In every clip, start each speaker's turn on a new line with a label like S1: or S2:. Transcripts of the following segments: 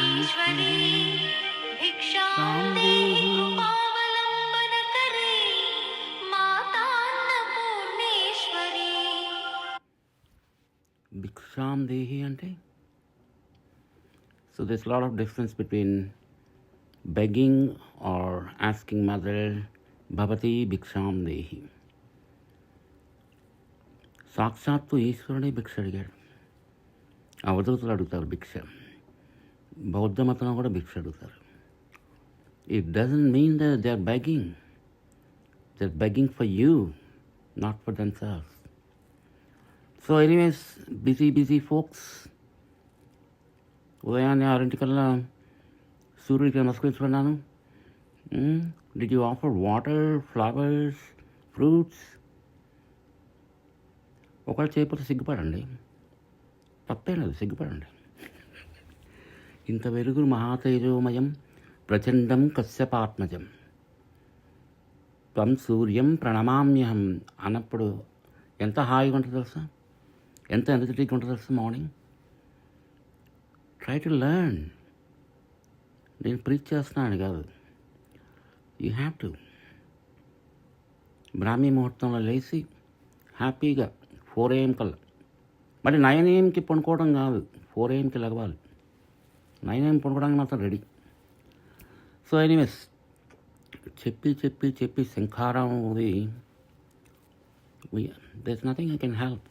S1: ईश्वरी भिक्षां देहि कृपावलम्बनकरे मातान्नपूर्णेश्वरी भिक्षां देहि అంటే So there's a lot of difference between begging or asking mother भवती भिक्षां देहि సాక్షాత్తు ఈశ్వరుడే భిక్ష అడిగాడు అవధూతలు అడుగుతారు భిక్ష బౌద్ధ మతంలో కూడా భిక్ష అడుగుతారు. It doesn't mean the they are begging they are begging for you not for themselves so anyways busy busy folks ఉదయాన్నే ఆరింటికల్లా సూర్యుడికి నమస్కరించుకున్నాను did hmm? You offer water flowers fruits ఒకవేళ చేయకపోతే సిగ్గుపడండి. తప్పేం లేదు సిగ్గుపడండి. ఇంత వెలుగు మహాతేజోమయం ప్రచండం కశ్యపాత్మజం. త్వం సూర్యం ప్రణమామ్యహం అన్నప్పుడు ఎంత హాయిగా ఉంటుంది తెలుసా? ఎంత ఎనర్జెటిక్గా ఉంటుంది తెలుసా మార్నింగ్ ట్రై టు లెర్న్ నేను ప్రీచ్ చేస్తున్నాను కాదు. యూ హ్యావ్ టు బ్రాహ్మీ ముహూర్తంలో లేచి హ్యాపీగా ఫోర్ ఏఎం కల్లా. మరి నైన్ ఏఎంకి పండుకోవడం కాదు. ఫోర్ ఏఎంకి లగవాలి. నైన్ ఏఎం పడుకోవడానికి మాత్రం రెడీ సో ఎనీవేస్ చెప్పి చెప్పి చెప్పి శంఖారం ఉంది there nothing I can help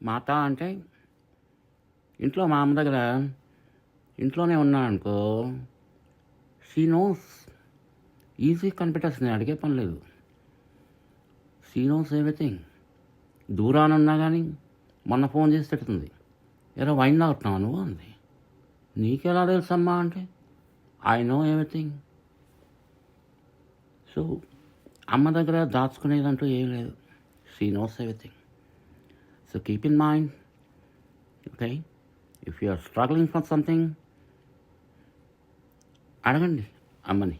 S2: మాత
S1: అంటే ఇంట్లో మా అమ్మ దగ్గర ఇంట్లోనే ఉన్నా అనుకో షీ నోస్ ఈజీ కనిపెట్టేస్తుంది అడిగే పని లేదు. షీ నోస్ ఎవ్రీథింగ్ దూరాన ఉన్నా కానీ మొన్న ఫోన్ చేసి పెడుతుంది ఎరా వైన్ తాగుతున్నావు నువ్వు? అంది. నీకెలా తెలుసమ్మా? అంటే ఐ నో ఎవ్రీథింగ్ సో అమ్మ దగ్గర దాచుకునేదంటూ ఏం లేదు. She knows everything so keep in mind okay if you are struggling for something అడగండి అమ్మని.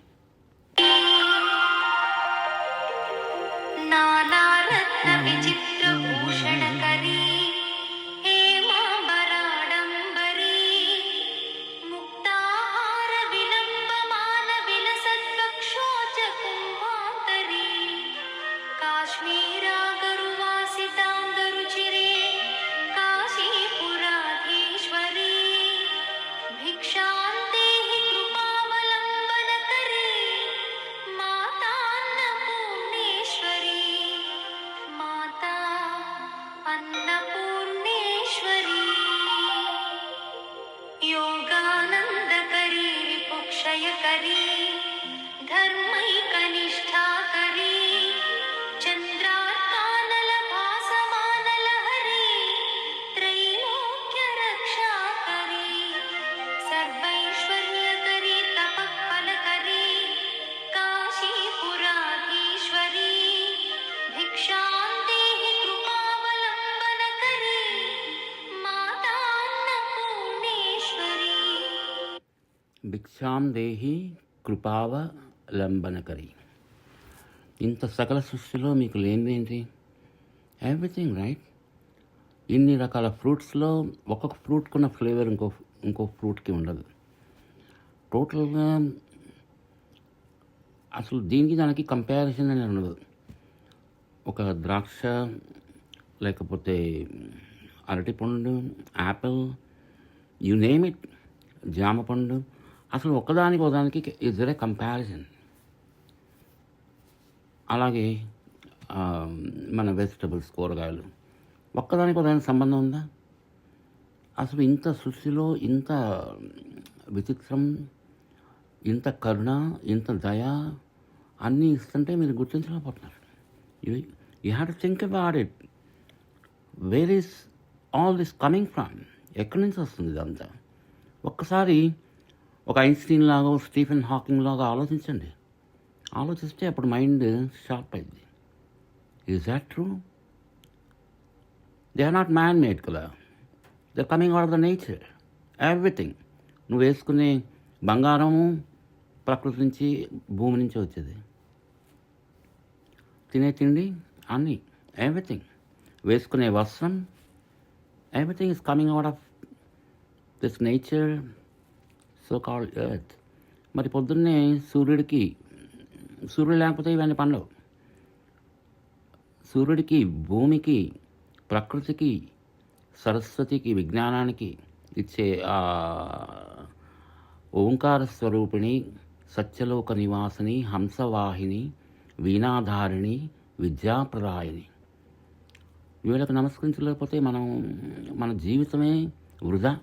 S1: భిక్షాం దేహి కృపావ లంబనకరి. ఇంత సకల సృష్టిలో మీకు లేనిదేంటి? ఎవ్రీథింగ్ రైట్ ఇన్ని రకాల ఫ్రూట్స్లో ఒక్కొక్క ఫ్రూట్కున్న ఫ్లేవర్ ఇంకో ఇంకో ఫ్రూట్కి ఉండదు. టోటల్గా అసలు దీనికి దానికి కంపారిజన్ అనేది ఉండదు. ఒక ద్రాక్ష లేకపోతే అరటిపండు యాపిల్ యు నేమ్ ఇట్ జామ పండు అసలు ఒకదానికి ఒకదానికి ఇస్ దర్ ఏ కంపారిజన్ అలాగే మన వెజిటబుల్స్ కూరగాయలు ఒక్కదానికి ఒకదానికి సంబంధం ఉందా? అసలు ఇంత సృష్టిలో ఇంత విచిత్రం ఇంత కరుణ ఇంత దయ అన్నీ ఇస్తుంటే మీరు గుర్తించలేకపోతున్నారు. You you have to think about it where is all this coming from ఎక్కడి నుంచి వస్తుంది ఇదంతా? ఒక్కసారి ఒక ఐన్స్టీన్ లాగా స్టీఫెన్ హాకింగ్ లాగా ఆలోచించండి. ఆలోచిస్తే అప్పుడు మైండ్ షార్ప్ అయింది. Is that true they are not man made కదా they coming out of the nature everything నువ్వు వేసుకునే బంగారము ప్రకృతి నుంచి భూమి నుంచి వచ్చేది. తినే తిండి అన్నీ. ఎవ్రీథింగ్ వేసుకునే వస్త్రం. Everything is coming out of this nature so call earth మరి పొద్దున్నే సూర్యుడికి సూర్యుడు లేకపోతే ఇవన్నీ పనులు సూర్యుడికి భూమికి ప్రకృతికి సరస్వతికి విజ్ఞానానికి ఇచ్చే ఆ ఓంకార స్వరూపిణి సత్యలోక నివాసిని హంసవాహిని వీణాధారిణి విద్యాప్రదాయిని. వీళ్ళకి నమస్కరించలేకపోతే మనం మన జీవితమే వృధా.